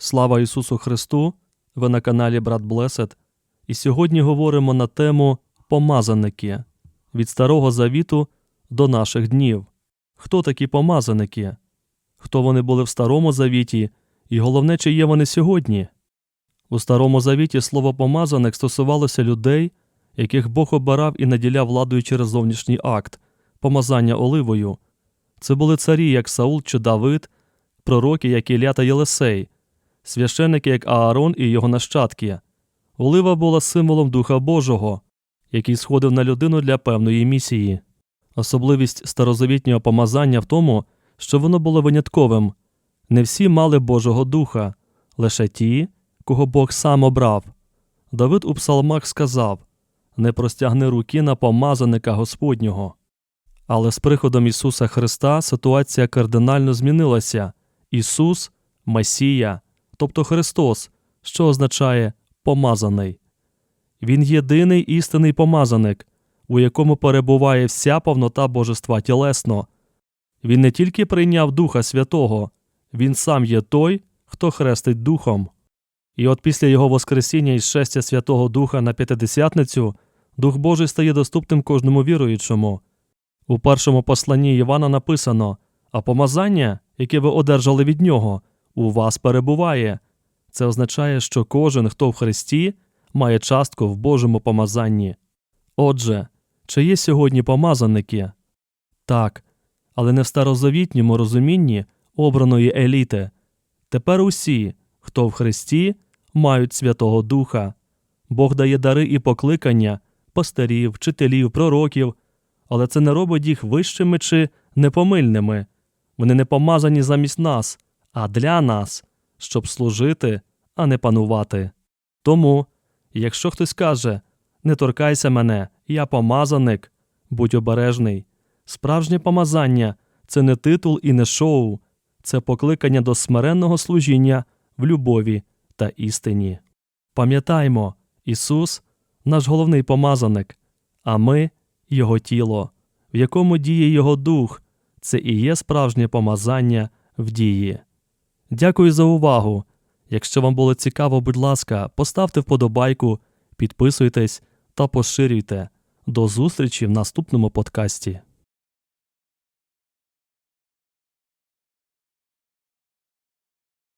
Слава Ісусу Христу! Ви на каналі Брат Блесед. І сьогодні говоримо на тему помазаники від Старого Завіту до наших днів. Хто такі помазаники? Хто вони були в Старому Завіті, і головне, чи є вони сьогодні? У Старому Завіті слово помазаник стосувалося людей, яких Бог обирав і наділяв владою через зовнішній акт помазання оливою. Це були царі, як Саул чи Давид, пророки, як Ілля та Єлисей, священники, як Аарон і його нащадки. Олива була символом Духа Божого, який сходив на людину для певної місії. Особливість старозавітнього помазання в тому, що воно було винятковим. Не всі мали Божого Духа, лише ті, кого Бог сам обрав. Давид у псалмах сказав Не простягни руки на помазаника Господнього. Але з приходом Ісуса Христа ситуація кардинально змінилася. Ісус Месія, тобто Христос, що означає помазаний. Він єдиний істинний помазаник, у якому перебуває вся повнота божества тілесно. Він не тільки прийняв Духа Святого, він сам є той, хто хрестить Духом. І от після його Воскресіння і щастя Святого Духа на П'ятидесятницю Дух Божий стає доступним кожному віруючому. У першому посланні Івана написано А помазання, яке ви одержали від нього, у вас перебуває. Це означає, що кожен, хто в Христі, має частку в Божому помазанні. Отже, чи є сьогодні помазаники? Так, але не в старозавітньому розумінні обраної еліти. Тепер усі, хто в Христі, мають Святого Духа. Бог дає дари і покликання пастирів, вчителів, пророків, але це не робить їх вищими чи непомильними. Вони не помазані замість нас, а для нас, щоб служити, а не панувати. Тому, якщо хтось каже не торкайся мене, я помазаник, будь обережний. Справжнє помазання це не титул і не шоу, це покликання до смиренного служіння в любові та істині. Пам'ятаймо, Ісус наш головний помазаник, а ми Його тіло, в якому діє Його дух, це і є справжнє помазання в дії. Дякую за увагу. Якщо вам було цікаво, будь ласка, поставте вподобайку, підписуйтесь та поширюйте. До зустрічі в наступному подкасті.